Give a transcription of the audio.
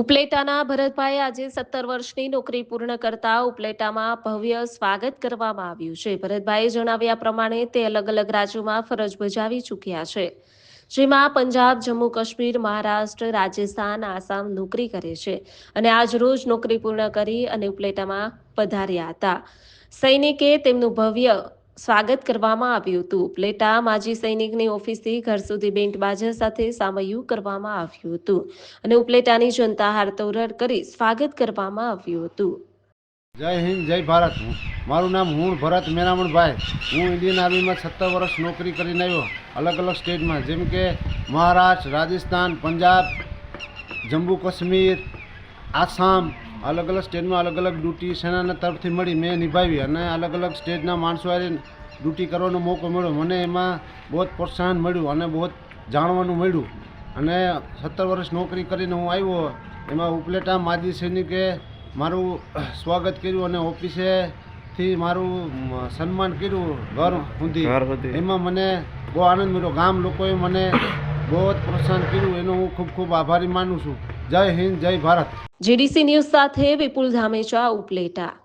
ઉપલેટાના ભરતભાઈ આજે સત્તર વર્ષની નોકરી પૂર્ણ કરતા ઉપલેટામાં ભવ્ય સ્વાગત કરવામાં આવ્યું છે. ભરતભાઈએ જણાવ્યા પ્રમાણે તે અલગ અલગ રાજ્યોમાં ફરજ બજાવી ચૂક્યા છે. જેમાં પંજાબ, જમ્મુ, કાશ્મીર, મહારાષ્ટ્ર, રાજસ્થાન, આસામ નોકરી કરે છે અને આજ રોજ નોકરી પૂર્ણ કરી અને ઉપલેટામાં પધાર્યા હતા. સૈનિકે તેમનું ભવ્ય સ્વાગત કરવામાં આવ્યું હતું. ઉપલેટા માજી સૈનિકની ઓફિસથી ઘર સુધી બેન્ટ બાજા સાથે સામયું કરવામાં આવ્યું હતું અને ઉપલેટાની જનતા હારતોરડ કરી સ્વાગત કરવામાં આવ્યું હતું. જય હિન્દ, જય ભારત. મારું નામ હું ભરત મેરામણભાઈ. હું ઇન્ડિયન આર્મીમાં સત્તર વર્ષ નોકરી કરીને આવ્યો. અલગ અલગ સ્ટેટમાં, જેમ કે મહારાષ્ટ્ર, રાજસ્થાન, પંજાબ, જમ્મુ કાશ્મીર, આસામ અલગ અલગ સ્ટેટમાં અલગ અલગ ડ્યુટી સેનાના તરફથી મળી મેં નિભાવી અને અલગ અલગ સ્ટેટના માણસો ડ્યુટી કરવાનો મોકો મળ્યો. મને એમાં બહુ જ પ્રોત્સાહન મળ્યું અને બહુ જ જાણવાનું મળ્યું. અને સત્તર વર્ષ નોકરી કરીને હું આવ્યો એમાં ઉપલેટા માજી સૈનિકે મારું સ્વાગત કર્યું અને ઓફિસેથી મારું સન્માન કર્યું ઘર સુધી. ઘર સુધી. એમાં મને બહુ આનંદ મળ્યો. ગામ લોકોએ મને બહુ જ પ્રોત્સાહન કર્યું. એનો હું ખૂબ ખૂબ આભારી માનું છું. જય હિન્દ જય ભારત. જીડીસી ન્યૂઝ સાથે વિપુલ ધામેચા ઉપલેટા.